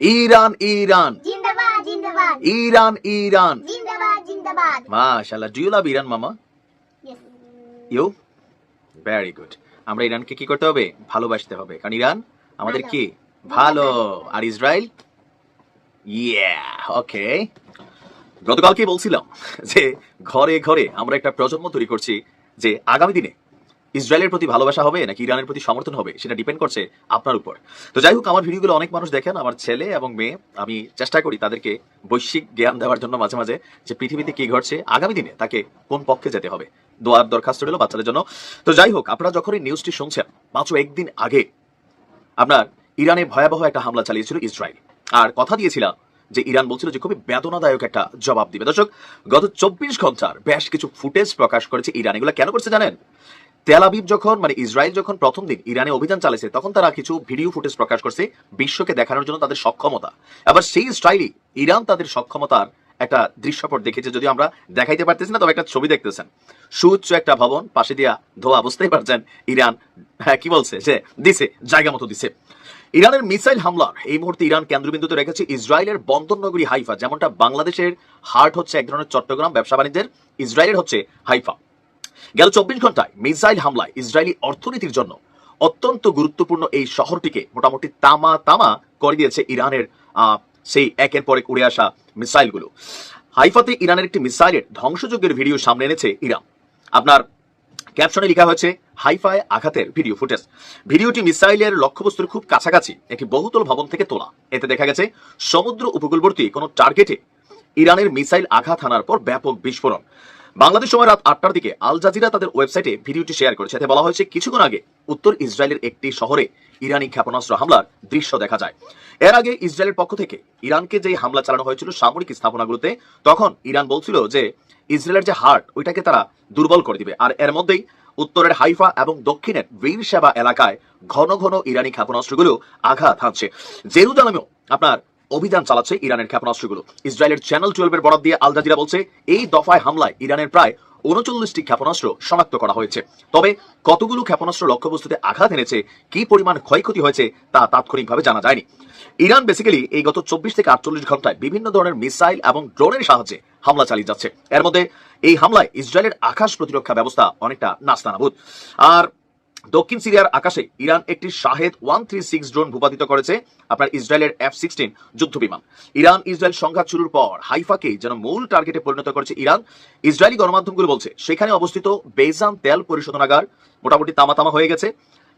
Iran Iran. Iran Iran. জিন্দাবাদ do you love Iran মামা? You very good আমরা ইরানকে কি করতে হবে? ভালোবাসতে হবে। কারণ ইরান আমাদের কি? ভালো। আর ইসরায়েল? ইয়া ওকে গতকালকে বলছিলাম যে ঘরে ঘরে আমরা একটা প্রজন্ম তৈরি করছি যে আগামী দিনে ইসরায়েলের প্রতি ভালোবাসা হবে নাকি ইরানের প্রতি সমর্থন হবে, সেটা ডিপেন্ড করছে আপনার উপর। তো যাই হোক, আমার ভিডিওগুলো অনেক মানুষ দেখেন, আমার ছেলে এবং মেয়ে। আমি চেষ্টা করি তাদেরকে বৈশ্বিক জ্ঞান দেওয়ার জন্য মাঝে মাঝে যে পৃথিবীতে কি ঘটছে, আগামী দিনে তাকে কোন পক্ষে যেতে হবে, দোয়ার দরখাস্ত রইল বাচ্চাদের জন্য। তো যাই হোক, আপনারা যখন এই নিউজটি শুনছেন, মাত্র একদিন আগে আপনার ইরানে ভয়াবহ একটা হামলা চালিয়েছিল ইসরায়েল। আর কথা দিয়েছিলাম যে ইরান বলছিল যে খুবই বেদনাদায়ক একটা জবাব দিবে। দর্শক, গত চব্বিশ ঘণ্টার বেশ কিছু ফুটেজ প্রকাশ করেছে ইরান। এগুলো কেন করছে জানেন? তেল আবিব যখন মানে ইসরায়েল যখন প্রথম দিন ইরানে অভিযান চালিয়েছে তখন তারা কিছু ভিডিও ফুটেজ প্রকাশ করছে বিশ্বকে দেখানোর জন্য তাদের সক্ষমতা। আবার সেই স্টাইলই ইরান তাদের সক্ষমতার একটা দৃশ্যপট দেখেছে যদি আমরা দেখাইতে পারতেছি না, তবে একটা ছবি দেখতেছেন। সুউচ্চ একটা ভবন, পাশে দিয়া ধোয়া, বুঝতেই পারছেন ইরান হ্যাঁ কি বলছে? যে দিছে, জায়গা মতো দিছে। ইরানের মিসাইল হামলার, এই মুহূর্তে ইরান কেন্দ্রবিন্দুতে রেখেছে ইসরায়েলের বন্দর নগরী হাইফা, যেমনটা বাংলাদেশের হার্ট হচ্ছে এক ধরনের চট্টগ্রাম ব্যবসা বাণিজ্যের, ইসরায়েলের হচ্ছে হাইফা। গেল চব্বিশ ঘন্টায় মিসাইল হামলায় ইসরায়েলি অর্থনীতির জন্য অত্যন্ত গুরুত্বপূর্ণ এই শহরটিকে মোটামুটি তামা তামা করে দিয়েছে ইরানের সেই একের পর উড়ে আসা মিসাইলগুলো। হাইফাতে ইরানের একটি মিসাইলের ধ্বংসযজ্ঞের ভিডিও সামনে এনেছে ইরান। আপনার ক্যাপশনে লেখা হয়েছে, হাইফায় আঘাতের ভিডিও ফুটেজ। ভিডিওটি মিসাইলের লক্ষ্যবস্তুর খুব কাছাকাছি একটি বহুতল ভবন থেকে তোলা। এতে দেখা গেছে, সমুদ্র উপকূলবর্তী কোনো টার্গেটে ইরানের মিসাইল আঘাত হানার পর ব্যাপক বিস্ফোরণ। বাংলাদেশ সময় রাত আটটার দিকে আল জাজিরা তাদের ওয়েবসাইটে ভিডিওটি শেয়ার করেছে। এতে বলা হয়েছে, কিছুক্ষণ আগে উত্তর ইসরায়েলের একটি শহরে ইরানি ক্ষেপণাস্ত্র হামলার দৃশ্য দেখা যায়। এর আগে ইসরায়েলের পক্ষ থেকে ইরানকে যে হামলা চালানো হয়েছিল সামরিক স্থাপনাগুলোতে, তখন ইরান বলছিল যে ইসরায়েলের যে হার্ট, ওইটাকে তারা দুর্বল করে দিবে। আর এর মধ্যেই উত্তরের হাইফা এবং দক্ষিণের বীর সেবা এলাকায় ঘন ঘন ইরানি ক্ষেপণাস্ত্রগুলো আঘাত হানছে। জেরুজালেমেও আপনার অভিযান চালাচ্ছে ইরানের ক্ষেপণাস্ত্রগুলো। ইসরায়েলের চ্যানেল টুয়েলভের বরাদ দিয়ে আল জাজিরা বলছে, এই দফায় হামলায় ইরানের প্রায় উনচল্লিশটি ক্ষেপণাস্ত্র শনাক্ত করা হয়েছে। তবে কতগুলো ক্ষেপণাস্ত্র লক্ষ্যবস্তুতে আঘাত এনেছে, কি পরিমাণ ক্ষয়ক্ষতি হয়েছে, তা তাৎক্ষণিকভাবে জানা যায়নি। ইরান বেসিক্যালি এই গত চব্বিশ থেকে আটচল্লিশ ঘন্টায় বিভিন্ন ধরনের মিসাইল এবং ড্রোনের সাহায্যে হামলা চালিয়ে যাচ্ছে। এর মধ্যে এই হামলায় ইসরায়েলের আকাশ প্রতিরক্ষা ব্যবস্থা অনেকটা নাস্তানাবুদ। আর দক্ষিণ সিরিয়ার আকাশে ইরান একটি Shahed one three six drone ভূপাতিত করেছে, আপনার ইসরায়েলের এফ সিক্সটিন যুদ্ধ বিমান ইরান ইসরায়েল সংঘাত শুরুর পর হাইফাকে যেন মূল টার্গেটে পরিণত করেছে ইরান, ইসরায়েলি গণমাধ্যমগুলো বলছে, সেখানে অবস্থিত বেজান তেল পরিশোধনাগার মোটামুটি তামা তামা হয়ে গেছে।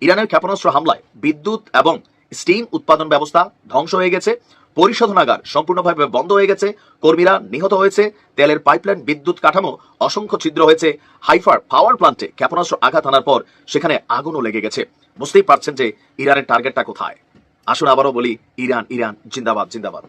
ইরানের ক্ষেপণাস্ত্র হামলায় বিদ্যুৎ এবং স্টিম উৎপাদন ব্যবস্থা ধ্বংস হয়ে গেছে, পরিশোধনাগার সম্পূর্ণভাবে বন্ধ হয়ে গেছে, কর্মীরা নিহত হয়েছে, তেলের পাইপলাইন বিদ্যুৎ কাঠামো অসংখ্য ছিদ্র হয়েছে, হাইফার পাওয়ার প্লান্টে ক্ষেপণাস্ত্র আঘাত আনার পর সেখানে আগুনও লেগে গেছে। বুঝতেই পারছেন যে ইরানের টার্গেটটা কোথায়। আসুন আবারও বলি, ইরান ইরান, জিন্দাবাদ জিন্দাবাদ।